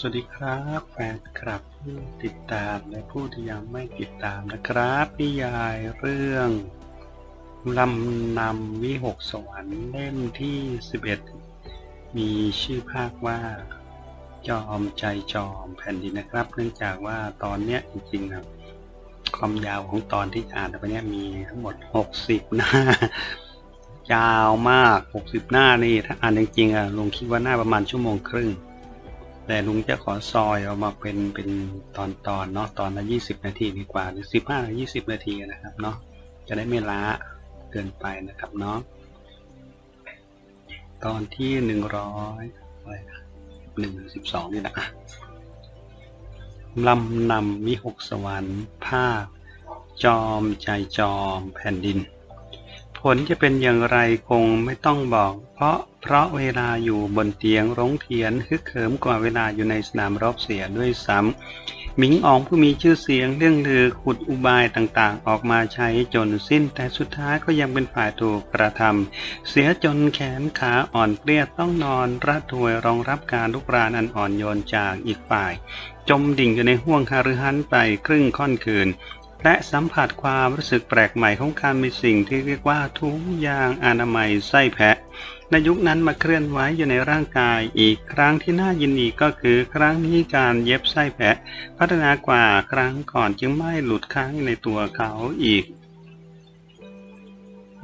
สวัสดีครับแฟนครับผู้ติดตามและผู้ที่ยังไม่ติดตามนะครับนิยายเรื่องลำนำวิหกสวรรค์เล่มที่ 11 มีชื่อภาคว่าจอมใจจอมแผ่นดินนะครับ เนื่องจากว่าตอนเนี้ยจริงๆนะความยาวของตอนที่อ่านไปเนี้ยมีทั้งหมด 60 หน้า ยาวมาก 60 หน้านี่ถ้าอ่านจริงๆอะลงคิดว่าหน้าประมาณชั่วโมงครึ่ง แต่ลุงจะขอซอยเอามาเป็นเป็นตอนตอนเนาะตอนละยี่สิบนาทีดีกว่าหรือสิบห้าหรือยี่สิบนาทีนะครับเนาะจะได้ไม่ล้าเกินไปนะครับเนาะตอนที่หนึ่งร้อยอะไรนะหนึ่งสิบสองนี่นะลำนำวิหกสวรรค์ภาคจอมใจจอมแผ่นดิน ผลจะเป็นอย่างไรคงไม่ต้องบอก เพราะเพราะเวลาอยู่บนเตียงร้องเทียนฮึกเหิมกว่าเวลาอยู่ในสนามรบเสียด้วยซ้ำหมิงอองผู้มีชื่อเสียงเรื่องลือขุดอุบายต่างๆ ออกมาใช้จนสิ้น แต่สุดท้ายก็ยังเป็นฝ่ายถูกกระทำเสียจนแขนขาอ่อนเปรี้ยต้องนอนระทวยรองรับการลุกรานอันอ่อนโยนจากอีกฝ่าย จมดิ่งอยู่ในห้วงคาฤหันไปครึ่งค่อนคืน และสัมผัสความรู้สึกแปลกใหม่ของการมีสิ่งที่เรียกว่าทุกอย่างอนามัยไส้แพะ ในยุคนั้นมาเคลื่อนไหวอยู่ในร่างกายอีกครั้งที่น่ายินดีก็คือ ครั้งนี้การเย็บไส้แพะ พัฒนากว่าครั้งก่อนจึงไม่หลุดค้างในตัวเขาอีก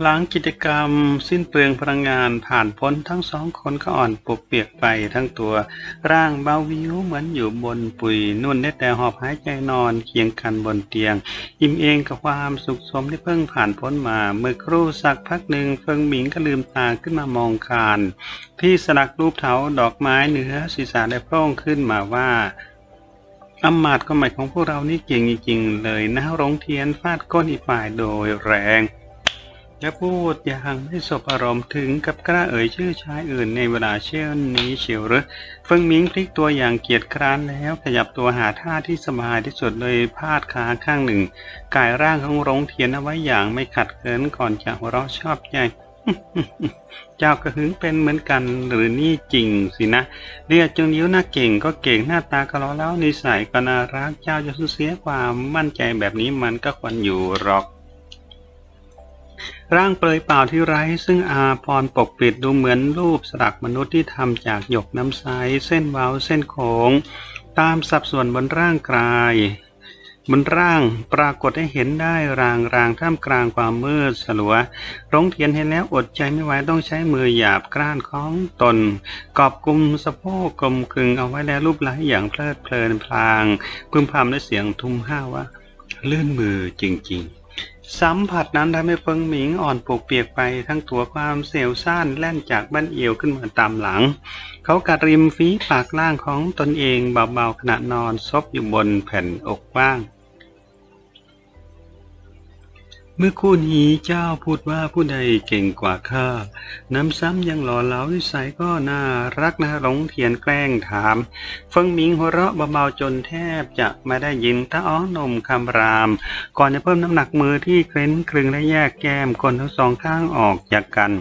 หลังกิจกรรมสิ้นเปลืองพลังงานผ่านพ้นทั้งสองคนก็อ่อนปวกเปียกไปทั้งตัวร่างเบาวิวเหมือนอยู่บนปุยนุ่นได้แต่หอบหายใจนอนเคียงกันบนเตียง อิ่มเองกับความสุขสมที่เพิ่งผ่านพ้นมา เมื่อครู่สักพักหนึ่งเฟิงหมิงก็ลืมตาขึ้นมามองคานที่สลักรูปเถาดอกไม้เหนือศีรษะได้โพร่งขึ้นมาว่าอำมาตย์ก็หมายของพวกเรานี่เก่งจริงๆเลยนะร้องเทียนฟาดก้นอีกฝ่ายโดยแรง และพูดอย่างไม่สบอารมณ์ถึงกับกล้าเอ่ยชื่อชายอื่นในเวลาเช่นนี้เชียวหรือเฟิงหมิงพลิกตัวอย่างเกียจคร้านแล้วขยับตัวหาท่าที่สบายที่สุดเลยพาดขาข้างหนึ่งกายร่างของรงเทียนเอาไว้อย่างไม่ขัดเขินก่อนจะหัวเราะชอบใจเจ้ากระหึงเป็นเหมือนกันหรือนี่จริงสินะเรียกจงนิ้วหน้าเก่งก็เก่งหน้าตาก็ล้อเล้านิสัยก็น่ารักเจ้าจะสูเสียความมั่นใจแบบนี้มันก็ควรอยู่หรอก ร่างเปลยเปล่าที่ไร้ซึ่งอาพรปกปิดดูเหมือนรูปสลักมนุษย์ที่ทำจากหยกน้ำใสเส้นเว้าเส้นโค้งตามสัดส่วนบนร่างกายบนร่างปรากฏให้เห็นได้รางรางท่ามกลางความมืดสลัวร้องเทียนเห็นแล้วอดใจไม่ไหวต้องใช้มือหยาบกร้านของตน กอบกุมสะโพกกลมกลึงเอาไว้แล้วรูปไล้อย่างเพลิดเพลินพลาง พึมพำด้วยเสียงทุ้มห้าวว่าเลื่อนมือจริง ๆ สัมผัสนั้นทำให้เฟิงหมิงอ่อนปวกเปียกไปทั้งตัวความเสียวซ่านแล่นจากบ้านเอวขึ้นมาตามหลัง เขากัดริมฝีปากล่างของตนเองเบาๆขณะนอนซบอยู่บนแผ่นอกกว้าง เมื่อคู่นี้เจ้าพูดว่าผู้ใดเก่งกว่าข้า น้ำซ้ำยังหล่อเหลาวิสัยก็น่ารักนะหลงเทียนแกล้งถาม เฟิงหมิงหัวเราะเบาๆจนแทบจะไม่ได้ยินตาอ้อนมคำราม ก่อนจะเพิ่มน้ำหนักมือที่เคล้นคลึงและแยกแก้มคนทั้งสองข้างออกจากกัน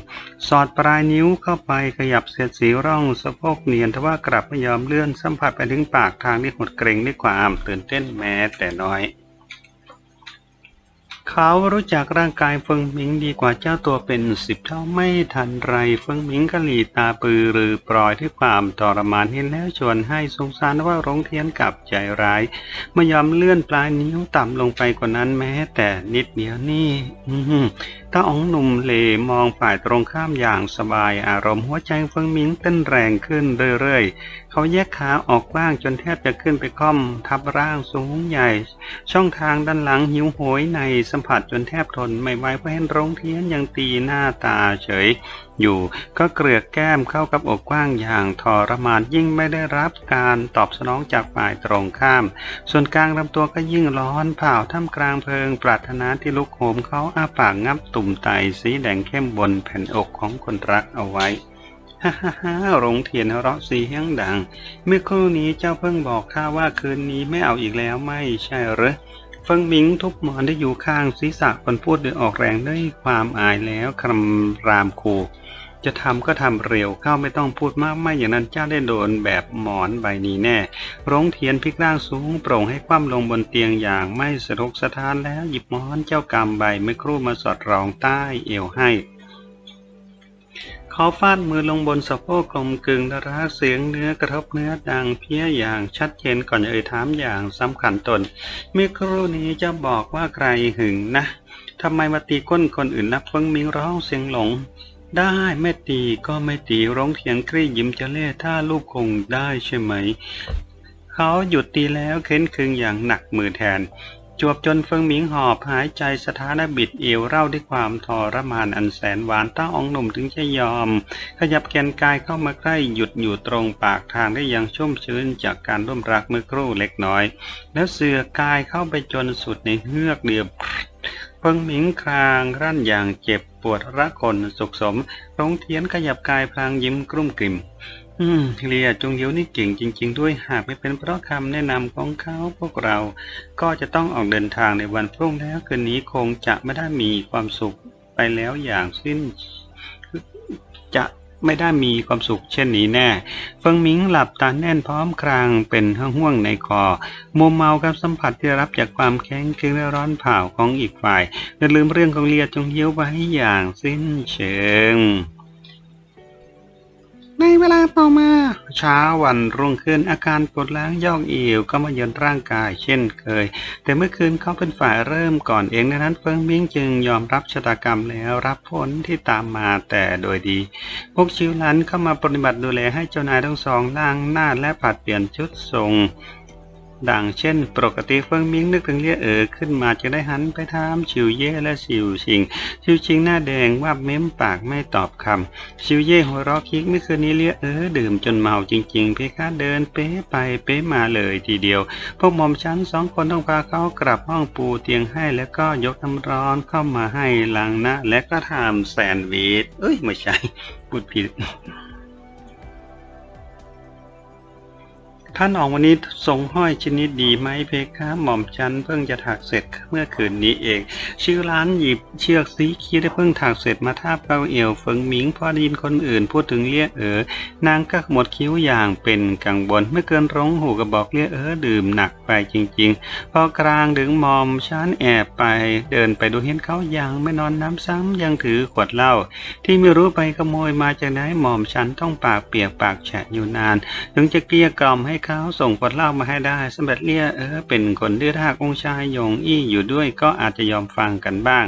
สอดปลายนิ้วเข้าไปขยับเสียดสีร่องสะโพกเนียนทว่ากลับไม่ยอมเลื่อนสัมผัสไปถึงปากทางที่หดเกรงด้วยความตื่นเต้นแม้แต่น้อย เขารู้จักร่างกายเฟิงหมิงดีกว่าเจ้าตัวเป็นสิบเท่าไม่ทันไรเฟิงหมิงก็หลีตาปือหรือ ปล่อยด้วยความทรมานเห็นแล้วชวนให้สงสารว่าร้องเทียนกับใจร้ายไม่ยอมเลื่อนปลายนิ้วต่ำลงไปกว่านั้นแม้ แต่นิดเดียวนี่อือหือตาอ๋องหนุ่มเลมองฝ่ายตรงข้ามอย่างสบายอารมณ์หัวใจเฟิงหมิงเต้นแรงขึ้นเรื่อยๆ เขาแยกขาออกกว้างจนแทบจะขึ้นไปค่อมทับร่างสูงใหญ่ ช่องทางด้านหลังหิวโหยในสัมผัสจนแทบทนไม่ไหวเพราะเห็นโรงเทียนยังตีหน้าตาเฉยอยู่ ก็เกลือกแก้มเข้ากับอกกว้างอย่างทรมานยิ่งไม่ได้รับการตอบสนองจากฝ่ายตรงข้าม ส่วนกลางลำตัวก็ยิ่งร้อนเผาท่ามกลางเพลิง ปรารถนาที่ลุกโหมเขาอ้าปากงับตุ่มไตสีแดงเข้มบนแผ่นอกของคนรักเอาไว้ฮ่าฮ่าฮ่าโรงเทียนหัวเราะเสียงดัง เมื่อครู่นี้เจ้าเพิ่งบอกข้าว่าคืนนี้ไม่เอาอีกแล้วไม่ใช่หรือ เฟิงหมิงทุบหมอนที่อยู่ข้างศีรษะคนพูดโดยออกแรงด้วยความอายแล้วคำรามคูจะทำก็ทำเร็วเข้าไม่ต้องพูดมากไม่อย่างนั้นเจ้าได้โดนแบบหมอนใบนี้แน่ ร้องเทียนพลิกร่างสูงโปร่งให้คว่ำลงบนเตียงอย่างไม่สะทกสะท้านแล้วหยิบหมอนเจ้ากรรมใบเมื่อครู่มาสอดรองใต้เอวให้ เขาฟาดมือลงบนสะโพกกลมกลึงและรักเสียงเนื้อกระทบเนื้อดังเพี้ยอย่างชัดเจนก่อนจะเอ่ยถามอย่างสำคัญตนเมื่อครู่นี้จะบอกว่าใครหึงนะทำไมมาตีก้นคนอื่นนับเฟิงมิงร้องเสียงหลง ได้ไม่ตีก็ไม่ตีร้องเถียงกรี้ยิ้มจะเล่ถ้าลูกคงได้ใช่ไหม เขาหยุดตีแล้วเค้นคึงอย่างหนักมือแทน จวบจนเฟิงหมิงหอบหายใจสถานบิดเอวเร่าด้วยความทรมานอันแสนหวานต้าอองหนุ่มถึงจะยอม ขยับแกนกายเข้ามาใกล้หยุดอยู่ตรงปากทางได้ย่างชุ่มชื้นจากการร่วมรักเมื่อครู่เล็กน้อย แล้วเสือกายเข้าไปจนสุดในเฮือกเดียวเฟิงหมิงครางรั่นอย่างเจ็บปวดระคนสุขสมรงเทียนขยับกายพลางยิ้มกรุ่มกลิ่ม อืมเลียจงเยียวนี่เก่งจริง ๆ ด้วยหากไม่เป็นเพราะคำแนะนำของเขาพวกเรา ก็จะต้องออกเดินทางในวันพรุ่งแล้วคืนนี้คงจะไม่ได้มีความสุขไปแล้วอย่างสิ้น จะไม่ได้มีความสุขเช่นนี้แน่ เฟิงหมิงหลับตาแน่นพร้อมครางเป็นห่วงในคอมัวเมากับสัมผัสที่รับจากความแข็งคืนและร้อนเผาของอีกฝ่ายและลืมเรื่องของเลียจงเยียวไว้อย่างสิ้นเชิง ในเวลาต่อมา เช้าวันรุ่งขึ้นอาการปวดล้างยอกเอวก็มาเยือนร่างกายเช่นเคย แต่เมื่อคืนเขาเป็นฝ่ายเริ่มก่อนเองดังนั้นเฟิงมิงจึงยอมรับชะตากรรมแล้วรับผลที่ตามมาแต่โดยดี พวกชิวหลันเข้ามาปฏิบัติดูแลให้เจ้านายทั้งสองล้างหน้าและผัดเปลี่ยนชุดทรง ดังเช่น ปกติเฟิงมิงนึกถึงเลี่ยเอ๋อขึ้นมาจะได้หันไปถามชิวเย่และชิวชิง ชิวชิงหน้าแดงว่าบเม้มปากไม่ตอบคำชิวเย่หัวเราะคิกเมื่อคืนนี้เลี้ยเออดื่มจนเมาจริง ๆ เพคะเดินเป๊ะไปเป๊ะมาเลยทีเดียว พวกหม่อมชั้นสองคนต้องพาเขากลับห้องปูเตียงให้แล้วก็ยกน้ำร้อนเข้ามาให้ล้างน้าและก็ทำแซนด์วิชเอ้ยไม่ใช่พูดผิด ท่านออกวันนี้ทรงห้อยชนิดดีไหมเพคะหม่อมฉันเพิ่งจะถักเสร็จเมื่อคืนนี้เอง ชื่อร้านหยิบเชือกสีคิ้วได้เพิ่งถักเสร็จมาทาบเกาเอวเฟิงหมิงพอได้ยินคนอื่นพูดถึงเลี้ยเอ๋อนางก็หมดคิ้วอย่างเป็นกังวลเมื่อเกินร้องหูก็บอกเลี้ยเอ๋อดื่มหนักไปจริง ๆ พอกลางดึงหม่อมฉันแอบไปเดินไปดูเห็นเขายังไม่นอนน้ำซ้ำยังถือขวดเหล้าที่ไม่รู้ไปขโมยมาจากไหนหม่อมฉันต้องปากเปียกปากแฉะอยู่นาน ถึงจะเกลี้ยกล่อมให้เขาส่งขวดเล่ามาให้ได้สมเด็จเลี่ยเออเป็นคนดื้อด้าองค์ชายยงอี้อยู่ด้วยก็อาจจะยอมฟังกันบ้าง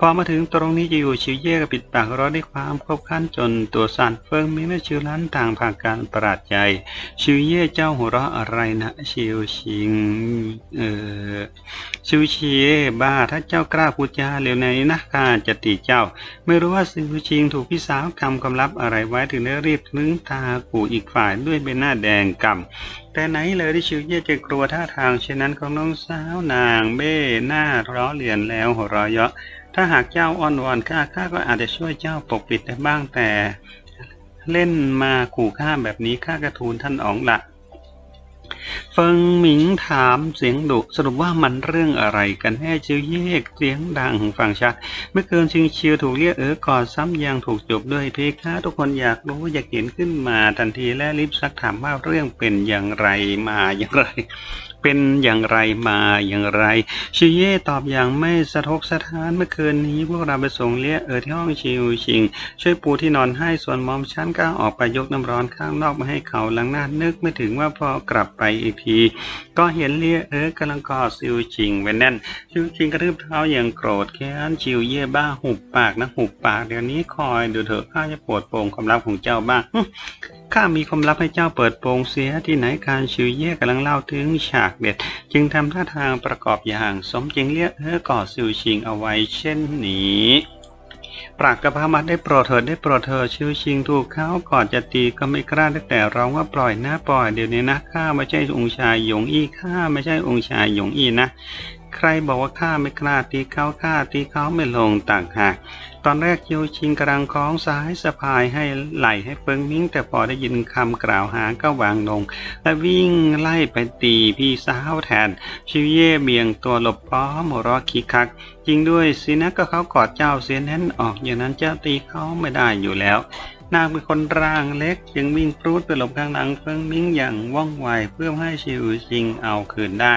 พอมาถึงตรงนี้จะอยู่ชิวเย่ก็ปิดปากร้อนด้วยความคบคั้นจนตัวสั่นเฟิงมิงและชิวลันต่างผ่านการประหลาดใจ ชิวเย่เจ้าหัวเราะอะไรนะชิวชิงเออชิวเชียบ้าถ้าเจ้ากล้าพูดจาเร็วในนะข้าจะตีเจ้า ไม่รู้ว่าซิวชิงถูกพี่สาวกำความลับอะไรไว้ถึงได้รีบนึงตากูอีกฝ่ายด้วยใบหน้าแดงกำแต่ไหนเลยที่ชิวเย่จะกลัวท่าทางเช่นนั้นของน้องสาวนางเบ้หน้าร้อเลียนแล้วหัวเราะเยาะ ถ้าหากเจ้าอ้อนวอนข้าข้าก็อาจจะช่วยเจ้าปกปิดได้บ้างแต่ เล่นมาขู่ข้าแบบนี้ข้ากระทูลท่านอ๋องละเฟิงหมิงถามเสียงดุสรุปว่ามันเรื่องอะไรกันแน่ชิวเย่เสียงดังฟังชัดเมื่อเกินชิงเชียวถูกเรียกเออกอดซ้ำยังถูกจบด้วยเพคะทุกคนอยากรู้อยากเห็นขึ้นมาทันทีและรีบซักถามว่าเรื่องเป็นอย่างไรมาอย่างไร เป็นอย่างไรมาอย่างไรชิเย่ตอบอย่างไม่สะทกสะท้านเมื่อคืนนี้พวกเราไปส่งเลี้ยเออที่ห้องชิวชิง ช่วยปูที่นอนให้ส่วนมอมชั้นก็ออกไปยกน้ำร้อนข้างนอกมาให้เขาหลังหน้านึกไม่ถึงว่าพอกลับไปอีกที ก็เห็นเลี้ยเออกำลังกอดชิวชิงไว้แน่นชิวชิงกระทืบเท้าอย่างโกรธแค้นชิวเย่บ้าหุบปากนะหุบปากเดี๋ยวนี้คอยดูเถอะข้าจะปวดโป่งความลับของเจ้าบ้าง ข้ามีความลับให้เจ้าเปิดโปงเสียที่ไหนการชิวเย่กำลังเล่าถึงฉากเด็ด จึงทำท่าทางประกอบอย่างสมจริงเรียกเออกอดซิวชิงเอาไว้เช่นนี้ปรากกระพามัดได้โปรดเถิดได้โปรดเถิดชิวชิงถูกเขาก่อนจะตีก็ไม่กล้าได้แต่ร้องว่าปล่อยนะปล่อยเดี๋ยวนี้นะข้าไม่ใช่องค์ชายหยงอี้ข้าไม่ใช่องค์ชายหยงอี้นะใครบอกว่าข้าไม่กล้าตีเขาข้าตีเขาไม่ลงต่างหากตอนแรกชิวชิงกำลังคล้องซ้ายสะพายให้ไหลให้เฟิงมิ้งแต่พอได้ยินคำกล่าวหาก็วางลง และวิ่งไล่ไปตีพี่สาวแทน ชิวเย่เบี่ยงตัวหลบพร้อมหัวเราะคิกคัก จริงด้วยสินะก็เขากอดเจ้าเสียแน่นออกอย่างนั้นเจ้าตีเขาไม่ได้อยู่แล้วนางเป็นคนร่างเล็กจึงวิ่งปรูดไปหลบข้างหลังเฟิงมิ้งอย่างว่องไวเพื่อให้ชิวชิงเอาคืนได้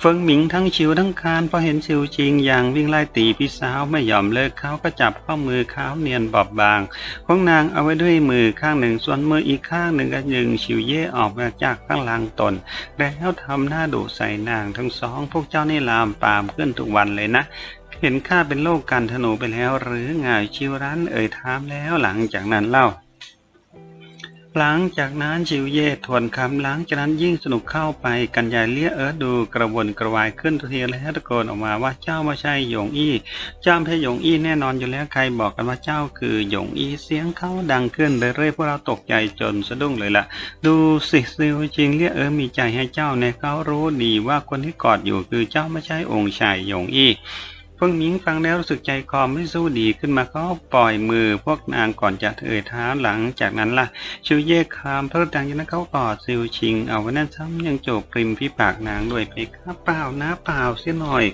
เฟิงหมิงทั้งชิวทั้งคานพอเห็นชิวชิงอย่างวิ่งไล่ตีพี่สาวไม่ยอมเลิกเขาก็จับข้อมือเขาเนียนบอบบาง ของนางเอาไว้ด้วยมือข้างหนึ่งส่วนมืออีกข้างหนึ่งก็ยึงชิวเย่ออกมาจากข้างหลังตน แล้วทำหน้าดุใส่นางทั้งสอง พวกเจ้านี่ลามปามขึ้นทุกวันเลยนะเห็นข้าเป็นโรคการธนูไปแล้ว หรือไงชิวรันเอ่ยถามแล้วหลังจากนั้นเล่า หลังจากนั้นชิวเย่ทวนคำหลังจากนั้นยิ่งสนุกเข้าไปกันใหญ่เลี้ยเอิร์ดดูกระวนกระวายขึ้นทุกทีแล้วตะโกนออกมาว่าเจ้าไม่ใช่หยงอี้เจ้าไม่ใช่หยงอี้แน่นอนอยู่แล้วใครบอกกันว่าเจ้าคือหยงอี้เสียงเขาดังขึ้นเรื่อยๆพวกเราตกใจจนสะดุ้งเลยล่ะ ดูสิซิวจริงเลี้ยเอิร์ดมีใจให้เจ้าในเขารู้ดีว่าคนที่กอดอยู่คือเจ้าไม่ใช่องค์ชายหยงอี้ เฟิงหมิงฟังแล้วรู้สึกใจคอไม่สู้ดีขึ้นมาก็ปล่อยมือพวกนางก่อนจะเอ่ยเท้าหลังจากนั้นล่ะ ชิวเย่คามเพิ่ดังจากนั้นเขากอดซิวชิง เอาไว้นั่นซ้ำยังโจบปริมพี่ปากนางด้วยเพคะเปล่านะเปล่าเสียหน่อย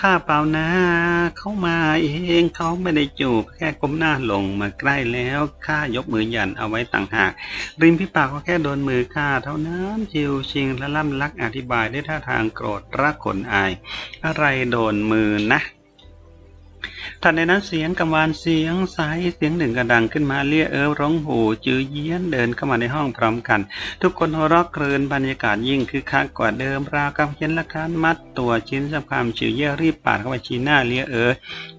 ข้าเปล่านะเข้ามาเองเขาไม่ได้จูบแค่ก้มหน้าลงมาใกล้แล้วข้ายกมือหยันเอาไว้ต่างหาก ริมพี่ปากก็แค่โดนมือข้าเท่านั้นชิวชิงและล่ำลักอธิบายด้วยท่าทางโกรธรักขนอาย อะไรโดนมือนะ ทันใดนั้นเสียงกังวานเสียงสายเสียงหนึ่งกระดังขึ้นมาเรียเอิร้องโหูจื้อเยี้ยนเดินเข้ามาในห้องพร้อมกัน ทุกคนหัวเราะครืนบรรยากาศยิ่งคือคักกว่าเดิมราวกับเห็นละครมัดตัวชิ้นสำคัญชิวเย่รีบปาดเข้าไปชี้หน้าเลียเออ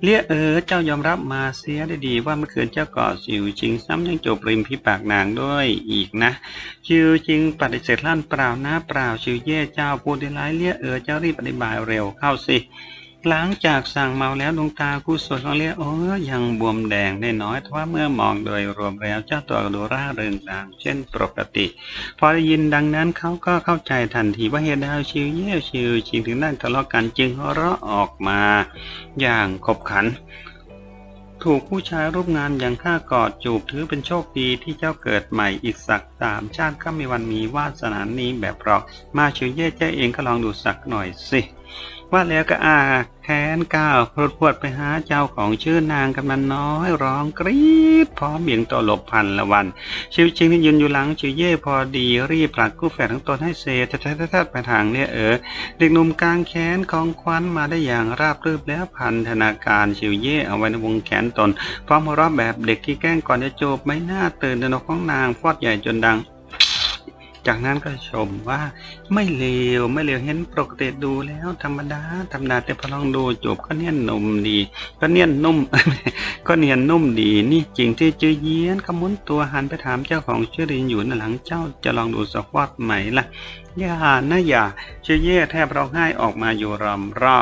เลียเออเจ้ายอมรับมาเสียได้ดีว่าเมื่อคืนเจ้าก่อสิวชิงซ้ำยังจบริมพี่ปากนางด้วยอีกนะ ชิวชิงปฏิเสธลั่นเปล่านะเปล่าชิวเย่เจ้าพูดได้ร้ายเลียเออเจ้ารีบอธิบายเร็วเข้าสิ หลังจากสั่งเมาแล้วดวงตาคู่สดของเลียโอ้ยังบวมแดงได้น้อยแต่ว่าเมื่อมองโดยรวมแล้วเจ้าตัวดูร่าเริงตามเช่นปกติ พอได้ยินดังนั้นเขาก็เข้าใจทันทีว่าเหตุใดชิวเย่ชิวชิงถึงได้ทะเลาะกันจึงหัวเราะออกมา อย่างขบขันถูกผู้ชายรูปงานอย่างข้ากอดจูบถือเป็นโชคดีที่เจ้าเกิดใหม่อีกสักสามชาติก็มีวันมีวาสนานี้แบบเรา มาชิวเย่เจ้าเองก็ลองดูสักหน่อยสิ ว่าแล้วก็อาแค้นก้าวพรวดพรวดไปหาเจ้าของชื่อนางกำนันน้อยร้องกรี๊ดพร้อมเบี่ยงตัวหลบพันละวัน ชิวชิงที่ยืนอยู่หลังชิวเย่พอดีรีบผลักกู้แฝดทั้งตนให้เซทัดทัดไปทางเนี่ยเออเด็กหนุ่มกลางแขนของควันมาได้อย่างราบรื่นแล้วพันธนาการชิวเย่เอาไว้ในวงแขนตนพร้อมหัวเราะแบบเด็กที่แกล้งก่อนจะจบไม่น่าตื่นตระหนกของนางฟอดใหญ่จนดัง จากนั้นก็ชมว่าไม่เลวไม่เลวเห็นปกติดูแล้วธรรมดาธรรมดาแต่พอลองดูจบก็เนียนนุ่มดี ก็เนียนนุ่ม ก็เนียนนุ่มดี นี่จริงที่จือเยียนขมุนตัวหันไปถามเจ้าของชื่อรินอยู่นั่นหลังเจ้าจะลองดูสักวอดไหมล่ะอย่านะอย่าเชยเย่แทบร้องไห้ออกมาอยู่รอมรอ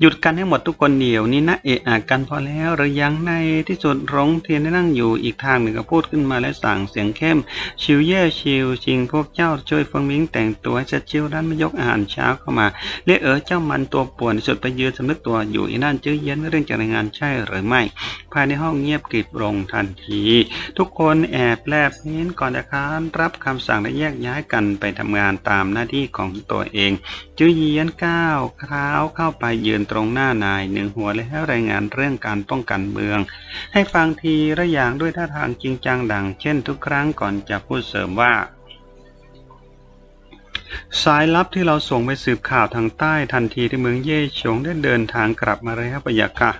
หยุดกันให้หมดทุกคนเดียวนี่นะเอะอะกันพอแล้วหรือยังในที่สุดรงเทียนได้นั่งอยู่อีกทางหนึ่งก็พูดขึ้นมาและสั่งเสียงเข้ม ชิวเย่ชิวชิงพวกเจ้าช่วยฟงมิงแต่งตัวให้ชัดชิวด้านไม่ยกอาหารเช้าเข้ามาเรียกเอ๋อเจ้ามันตัวป่วนที่สุดไปยืนสำนึกตัวอยู่อีนั่นจื้อเย็นเรื่องจะรายงานใช่หรือไม่ ภายในห้องเงียบกริบลงทันที ทุกคนแอบแลบเน้นก่อนจะค้านรับคำสั่งและแยกย้ายกันไปทำงานตามหน้าที่ของตัวเอง จื้อเยียนก้าวคร้าวเข้าไปยืนตรงหน้านายหนึ่งหัวแล้รายงานเรื่องการป้องกันเมือง ให้ฟังทีละอย่างด้วยท่าทางจริงจังดัง เช่นทุกครั้งก่อนจะพูดเสริมว่าสายลับที่เราส่งไปสืบข่าวทางใต้ทันทีที่เมืองเย่ชงได้เดินทางกลับมาแล้วปะยะค่ะ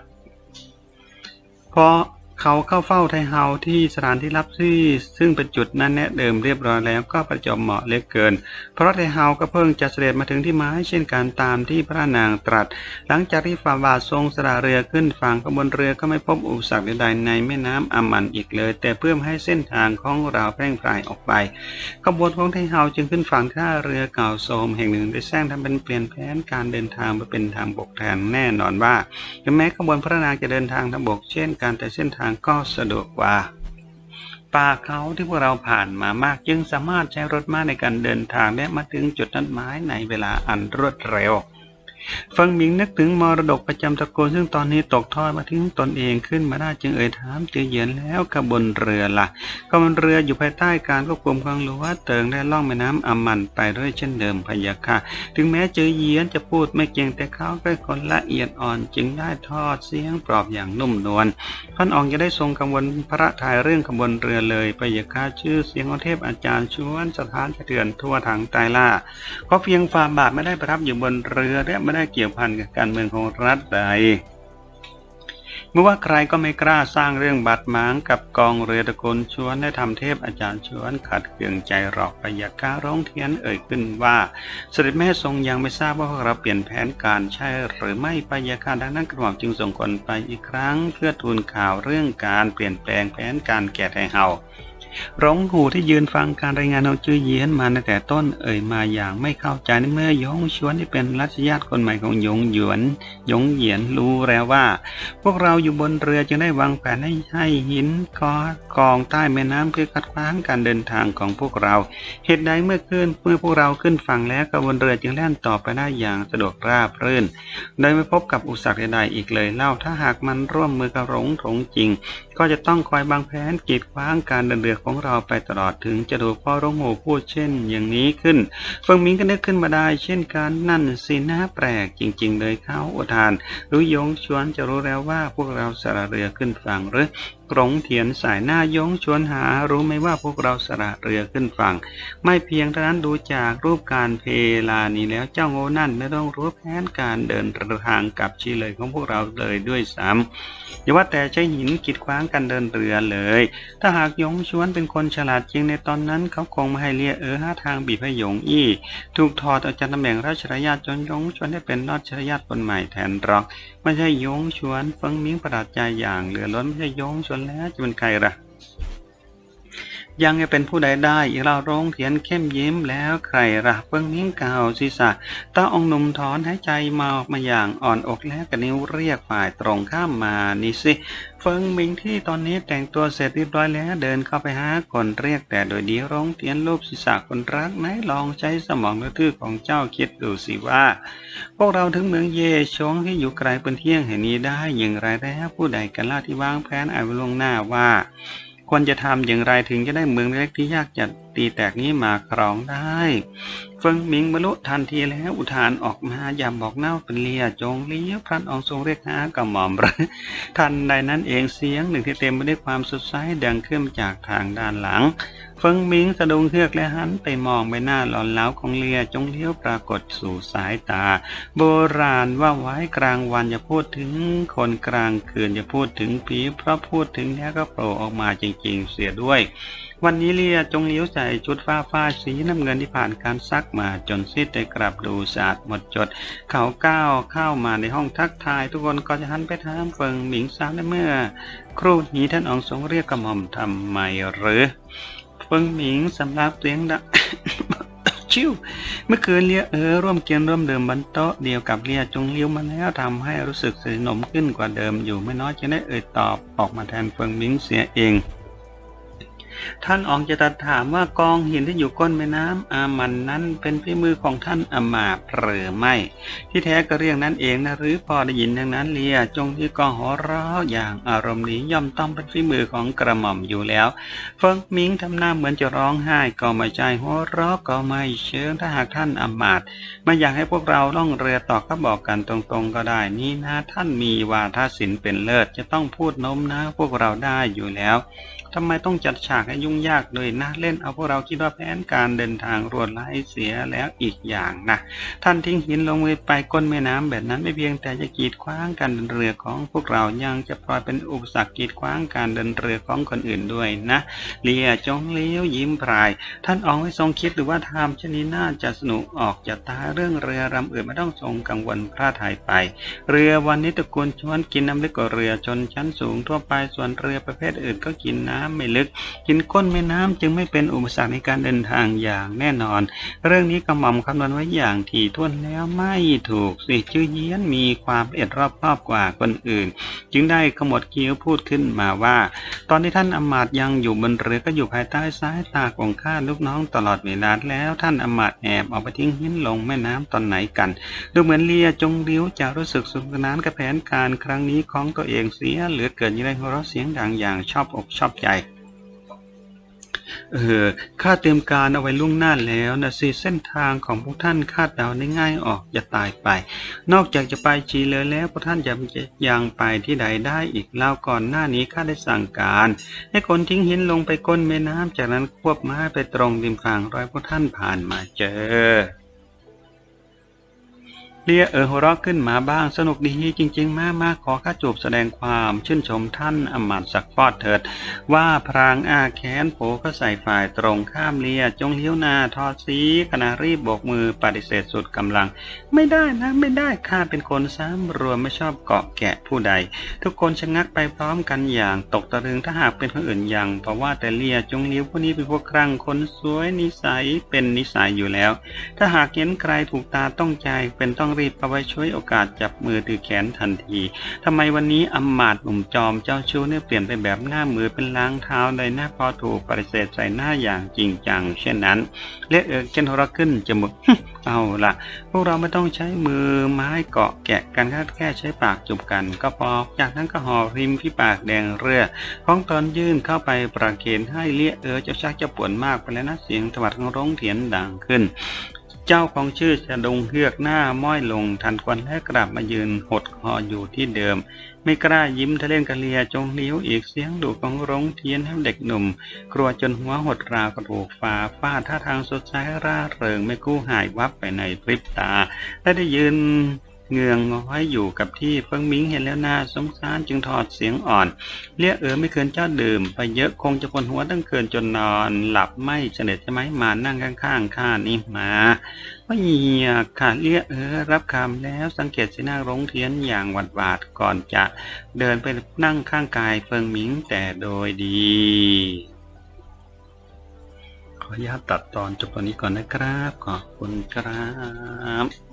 เพราะ เขาเข้าเฝ้าไทเฮาที่สถานที่รับที่ซึ่งเป็นจุดนั้นแนะเดิมเรียบร้อยแล้วก็ประจบเหมาะเหลือเกิน เพราะไทเฮาก็เพิ่งจะเสด็จมาถึงที่ไม้เช่นการตามที่พระนางตรัส หลังจากที่ฝ่าบาททรงสละเรือขึ้นฝั่งขบวนเรือก็ไม่พบอุปสรรคใดๆในแม่น้ำอามันอีกเลย แต่เพื่อให้เส้นทางของเราแพร่งพรายออกไปขบวนของไทเฮาจึงขึ้นฝั่งท่าเรือเก่าโทรมแห่งหนึ่งได้สร้างทำเป็นเปลี่ยนแผนการเดินทางไปเป็นทางบกแทนแน่นอนว่าแม้ขบวนพระนางจะเดินทางทางบกเช่นการแต่เส้นทางก็สะดวกกว่า ป่าเขาที่พวกเราผ่านมามากจึงสามารถใช้รถม้าในการเดินทางและมาถึงจุดนัดหมายในเวลาอันรวดเร็ว ฟิงหมิงนึกถึงมรดกประจำตระกูลซึ่งตอนนี้ตกทอดมาถึงตนเองขึ้นมาได้จึงเอ่ยถามเจือเหยียนแล้วขบวนเรือละ่ะขบวนเรืออยู่ภายใต้การควบคุมของหลวงเติงได้ล่องแม่น้ำอมันไปด้วยเช่นเดิมพะยะค่ะ ถึงแม้เจือเหยียนจะพูดไม่เก่งแต่เขาเป็นคนละเอียดอ่อนจึงได้ทอดเสียงปลอบอย่างนุ่มนวลท่านอองจะได้ทรงกังวลพระทัยเรื่องขบวนเรือเลยพะยะค่ะชื่อเสียงของเทพอาจารย์ชวนสถานสะเทือนทั่วทางใต้ล่าเพราะเพียงฝ่าบาทไม่ได้ประทับอยู่บนเรือและได้เกี่ยวพันกับการเมืองของรัฐใดเมื่อว่าใครก็ไม่กล้าสร้างเรื่องบาดหมางกับกองเรือตะกลชวนได้ทำเทพอาจารย์ชวนขัดเคืองใจหรอกปยาการร้องเทียนเอ่ยขึ้นว่าเสด็จแม่ทรงยังไม่ทราบว่าพวกเราเปลี่ยนแผนการใช่หรือไม่ปยาการดังนั้นกระหม่อมจึงส่งคนไปอีกครั้ง เพื่อทูลข่าวเรื่องการเปลี่ยนแปลงแผนการแก่ไทเฮา ร้องหูที่ยืนฟังการรายงานของจื้อเยียนมาในแต่ต้นเอ่ยมาอย่างไม่เข้าใจในเมื่อยงชวนที่เป็นรัชญาติคนใหม่ของยงหยวนยงเหยียนรู้แล้วว่า พวกเราอยู่บนเรือจึงได้วางแผนให้ให้หินกอกองใต้แม่น้ำเพื่อคัดขวางการเดินทางของพวกเรา เหตุใดเมื่อขึ้นเมื่อพวกเราขึ้นฝั่งแล้วกระบวนเรือจึงแล่นต่อไปได้อย่างสะดวกราบรื่น โดยไม่พบกับอุปสรรคใดๆอีกเลยเล่าถ้าหากมันร่วมมือกับหลงถงจริงก็จะต้องคอยบางแผนกีดขวางการเดินเรือของเราไปตลอดถึงจะดูพ่อร้องโหพูดเช่น อย่างนี้ขึ้นเฟิงมิงก็นึกขึ้นมาได้ เช่นการนั่นสินะแปลกจริง ๆ เลยเขาอุทานรู้ยงชวนจะรู้แล้วว่าพวกเราสละเรือขึ้นฝั่งหรือกรงเถียนสายหน้ายงชวนหารู้ไหมว่าพวกเราสละเรือขึ้นฝั่ง ไม่เพียงเท่านั้นดูจากรูปการเพลานี้แล้วเจ้าโง่นั่นไม่ต้องรู้แผนการเดินทางกับชีเลยของพวกเราเลยด้วยซ้ำ อย่าว่าแต่ใช้หินกีดขวางการเดินเรือเลย ถ้าหากยงชวนเป็นคนฉลาดจริงในตอนนั้น เขาคงไม่ให้เลียเออหาทางบีบให้ยงอี้ ถูกถอดออกจากตำแหน่งราชรายาจนยงชวนได้เป็นราชรายาคนใหม่แทนหรอก ไม่ใช่ยงชวนเฟิงมิงประหลาดใจอย่างเหลือล้นไม่ใช่ยงชวนแล้วจะเป็นใครล่ะ ยังจะเป็นผู้ใดได้ อีกเราร้องเถียนเข้มยิ้มแล้วใครละเฟิงมิงเก่าศีรษะตาองหนุ่มถอนหายใจมาออกมาอย่างอ่อนอกแล้วกับนิ้วเรียกฝ่ายตรงข้ามมานี่สิเฟิงมิงที่ตอนนี้แต่งตัวเสร็จเรียบร้อยแล้วเดินเข้าไปหาคนเรียกแต่โดยดีร้องเตียนรูปศีรษะคนรักไหนลองใช้สมองทื่อของเจ้าคิดดูสิว่า พวกเราถึงเมืองเย่ชงที่อยู่ไกลเป็นเที่ยงแห่งนี้ได้อย่างไรแล้วผู้ใดกันล่าที่วางแผนอาไว้ล่งหน้าว่า ควรจะทำอย่างไรถึงจะได้เมืองเล็กที่ยากจัด ตีแตกนี้มาครองได้เฟิงหมิงบรรลุทันทีแล้วอุทานออกมาอย่าบอกเน่าเป็นเลียจงเลี้ยวพระองค์ทรงเรียกหากระหม่อมทันใดนั้นเองเสียงหนึ่งที่เต็มไปด้วยความสดใสดังขึ้นจากทางด้านหลังเฟิงหมิงสะดุ้งเฮือกและหันไปมองใบหน้าหลอนเหลาของเลียจงเลี้ยวปรากฏสู่สายตา โบราณว่าไว้กลางวันจะพูดถึงคนกลางคืนจะพูดถึงผีเพราะพูดถึงแล้วก็โผล่ออกมาจริง ๆ เสียด้วย วันนี้เลียจงเลี้ยวใส่ชุดฟ้าฟ้าสีน้ำเงินที่ผ่านการซักมาจนซีดได้กลับดูสะอาดหมดจด เขาก้าวเข้ามาในห้องทักทาย ทุกคนก็จะหันไปถามเฟิงหมิงซ้ำในเมื่อ ครู่นี้ท่านองค์ทรงเรียกกระหม่อมทำไมหรือ เฟิงหมิงสำลักเสียงดังชิวเมื่อคืนเลียเออร่วมเกียนร่วมเดิมบนโต๊ะเดียวกับเลียจงเลี้ยวมาแล้วทำให้รู้สึกสนิทสนมขึ้นกว่าเดิมอยู่ไม่น้อยจะได้เอ่ยตอบออกมาแทนเฟิงหมิงเสียเอง ท่านอองจะตรัสถามว่ากองหินที่อยู่ก้นแม่น้ำอามันนั้นเป็นฝีมือของท่านอามาตหรือไม่ ที่แท้ก็เรียกนั้นเองนะหรือพอได้ยินดังนั้นเลียจงที่กองหัวเราะอย่างอารมณ์ดีย่อมต้องเป็นฝีมือของกระหม่อมอยู่แล้ว เฟิงมิงทำหน้าเหมือนจะร้องไห้ก็ไม่ใจหัวเราะก็ไม่เชิงถ้าหากท่านอามาต์ไม่อยากให้พวกเราล่องเรือต่อก็บอกกันตรงๆก็ได้นี่นะท่านมีวาทศิลป์เป็นเลิศจะต้องพูดโน้มนะพวกเราได้อยู่แล้วทำไมต้องจัดฉากให้ยุ่งยากเลยนะ เล่นเอาพวกเราคิดว่าแผนการเดินทางรวดไล่เสียแล้วอีกอย่างนะท่านทิ้งหินลงมือไปก้นแม่น้ำแบบนั้นไม่เพียงแต่จะกีดขวางการเดินเรือของพวกเรายังจะปล่อยเป็นอุปสรรคกีดขวางการเดินเรือของคนอื่นด้วยนะเลียจงเลี้ยวยิ้มพราย ท่านอองไว้ทรงคิดหรือว่าทำชนิดน่าจะสนุกออกจะตาเรื่องเรือลำอื่นไม่ต้องทรงกังวลพระทัยไป เรือวันนี้ตะกูลชวนกินน้ำลึกกว่าเรือชนชั้นสูงทั่วไปส่วนเรือประเภทอื่นก็กินน้ำไม่ลึกกินนก้นแม่น้ำจึงไม่เป็นอุปสรรคในการเดินทางอย่างแน่นอน เรื่องนี้กระหม่อมคำนวณไว้อย่างถี่ถ้วนแล้วไม่ถูกสิชื่อเยี้ยนมีความละเอียดรอบคอบกว่าคนอื่น จึงได้ขมวดคิ้วพูดขึ้นมาว่า ตอนที่ท่านอมาตยังอยู่บนเรือก็อยู่ภายใต้สายตาของข้าลูกน้องตลอดเวลาแล้วท่านอมาตแอบเอาไปทิ้งหินลงแม่น้ำตอนไหนกัน ดูเหมือนเลียจงริ้วจะรู้สึกสนุกนานกับแผนการครั้งนี้ของตัวเองเสียเหลือเกินยิ่งได้หัวเราะเสียงดังอย่างชอบอกชอบใจ เออข้าเตรียมการเอาไว้ล่วงหน้าแล้วนะสิเส้นทางของพวกท่านคาดเดาได้ง่ายออกจะตายไป นอกจากจะไปจีเลยแล้วพวกท่านจะยังไปที่ใดได้อีกเล่าก่อนหน้านี้ข้าได้สั่งการ ให้คนทิ้งหินลงไปก้นแม่น้ำจากนั้นควบม้าไปตรงริมฝั่งร้อยพวกท่านผ่านมาเจอ เลียเออหัวเราะขึ้นมาบ้างสนุกดีจริง ๆ มากมาขอข้าจูบแสดงความชื่นชมท่านอมาตย์สักฟอดเถิด ว่าพรางอาแขนโผก็ใส่ฝ่ายตรงข้ามเลียจงเลี้ยวนาทอดสีขณะรีบโบกมือปฏิเสธสุดกำลัง ไม่ได้นะไม่ได้ข้าเป็นคนซ้ำรวมไม่ชอบเกาะแกะผู้ใด ทุกคนชะงักไปพร้อมกันอย่างตกตะลึงถ้าหากเป็นคนอื่นยังเพราะว่าแต่เลียจงเลี้ยวผู้นี้เป็นพวกครั่งคนสวยนิสัยเป็นนิสัยอยู่แล้ว ถ้าหากเห็นใครถูกตาต้องใจเป็นต้องรีบเข้าไปช่วยโอกาสจับมือถือแขนทันทีทำไมวันนี้อำมาตย์หนุ่มจอมเจ้าชู้เนี่ยเปลี่ยนไปแบบหน้ามือเป็นล้างเท้าเลยนะพอถูกปฏิเสธใส่หน้าอย่างจริงจัง เช่นนั้นเละเอิกเชนหัวเรขึ้นจมูกเอาละพวกเราไม่ต้องใช้มือไม้เกาะแกะกันแค่ใช้ปากจุบกัน ก็พอจากนั้นก็ห่อริมที่ปากแดงเรือของตอนยื่นเข้าไปประเคนให้เลี้ยเออเจ้าชักจะปวดมากไปแล้วนะเสียงถวัดของร้องเถียนดังขึ้น เจ้าของชื่อจะดงเฮือกหน้าม้อยลง ทันควันและกลับมายืนหดคออยู่ที่เดิม ไม่กล้ายิ้มทะเล่นกะเลียจงเลี้ยวอีกเสียงดุของร้องเทียนให้เด็กหนุ่ม กลัวจนหัวหดราวกระถูกฟ้าฟาดท่าทางสดใสร่าเริงไม่กู้หายวับไปในพริบตา และได้ยืน เงืองง้อยอยู่กับที่เฟิงมิงเห็นแล้วน่าสงสารจึงถอดเสียงอ่อน เรียกเออไม่เกินเจ้าดื่ม ไปเยอะคงจะปวดหัวตั้งเกินจนนอนหลับไม่เสด็จใช่ไหมมานั่งข้างๆข้านี่มาว่าเหียค่ะเรียกเออรับคำแล้วสังเกตสีหน้าร้งเทียนอย่างหวาดหวาดก่อนจะเดินไปนั่งข้างกายเฟิงหมิงแต่โดยดีขออนุญาตตัดตอนจบตอนนี้ก่อนนะครับ ขอบคุณครับ